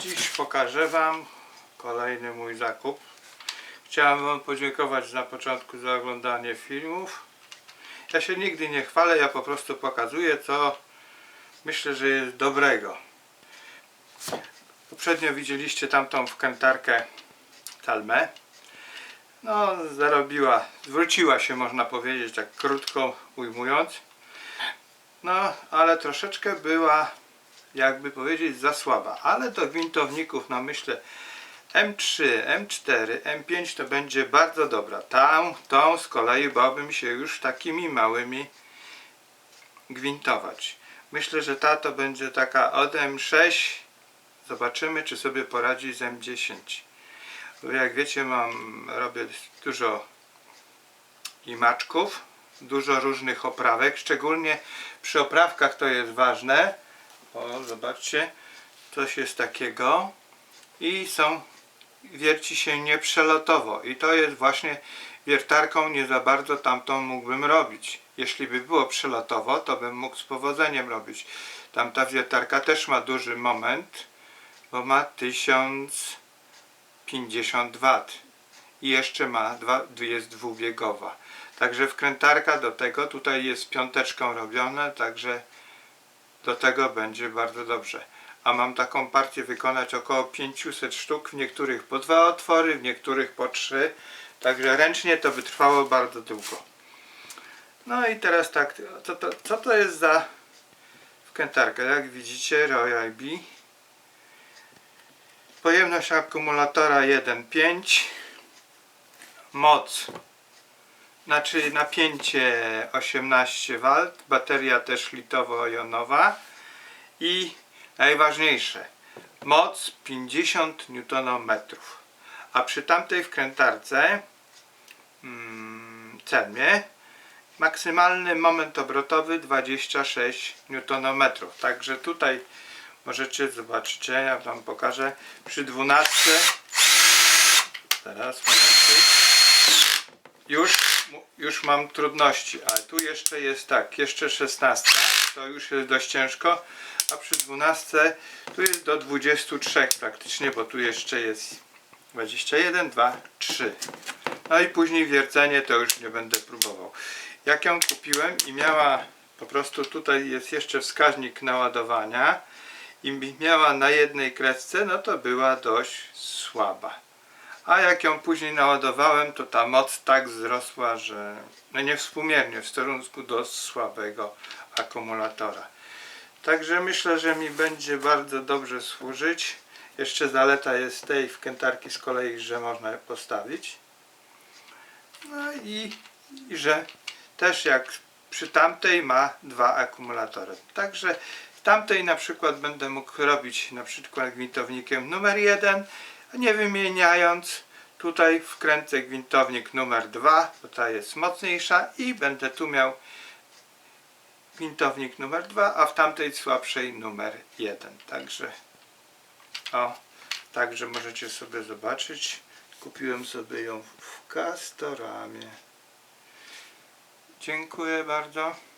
Dziś pokażę Wam kolejny mój zakup. Chciałem Wam podziękować na początku za oglądanie filmów. Ja się nigdy nie chwalę, ja po prostu pokazuję co myślę, że jest dobrego. Poprzednio widzieliście tamtą wkrętarkę Talmę. No, zarobiła, zwróciła się można powiedzieć, tak krótko ujmując. No, ale troszeczkę była, jakby powiedzieć, za słaba. Ale do gwintowników, no myślę, M3, M4, M5 to będzie bardzo dobra. Tą, tą z kolei bałbym się już takimi małymi gwintować. Myślę, że ta to będzie taka od M6. Zobaczymy, czy sobie poradzi z M10. Bo jak wiecie, mam, robię dużo imaczków, dużo różnych oprawek, szczególnie przy oprawkach to jest ważne. O, zobaczcie, coś jest takiego i są, wierci się nieprzelotowo i to jest właśnie wiertarką nie za bardzo tamtą mógłbym robić. Jeśli by było przelotowo, to bym mógł z powodzeniem robić. Tamta wiertarka też ma duży moment, bo ma 1050 W i jeszcze ma dwa, jest dwubiegowa. Także wkrętarka do tego tutaj jest piąteczką robione, także do tego będzie bardzo dobrze. A mam taką partię wykonać około 500 sztuk, w niektórych po dwa otwory, w niektórych po trzy. Także ręcznie to by trwało bardzo długo. No i teraz tak, co to, co to jest za wkrętarka? Jak widzicie, Royal B. Pojemność akumulatora 1.5 Moc Znaczy napięcie 18 V Bateria też litowo-jonowa I najważniejsze Moc 50 Nm A przy tamtej wkrętarce mm, Celmie Maksymalny moment obrotowy 26 Nm Także tutaj Możecie zobaczyć, ja wam pokażę przy 12 teraz momenty już, już mam trudności, ale tu jeszcze jest tak, jeszcze 16 to już jest dość ciężko a przy 12 tu jest do 23 praktycznie, bo tu jeszcze jest 21, 2, 3 no i później wiercenie to już nie będę próbował jak ją kupiłem i miała po prostu tutaj jest jeszcze wskaźnik naładowania i miała na jednej kresce, no to była dość słaba. A jak ją później naładowałem, to ta moc tak wzrosła, że no niewspółmiernie w stosunku do słabego akumulatora. Także myślę, że mi będzie bardzo dobrze służyć. Jeszcze zaleta jest tej wkrętarki z kolei, że można postawić. No i, i że też jak przy tamtej ma dwa akumulatory. Także w tamtej na przykład będę mógł robić na przykład gwintownikiem numer 1, nie wymieniając. Tutaj wkręcę gwintownik numer 2, bo ta jest mocniejsza i będę tu miał gwintownik numer 2, a w tamtej słabszej numer 1. Także o, także możecie sobie zobaczyć. Kupiłem sobie ją w Castoramie. Dziękuję bardzo.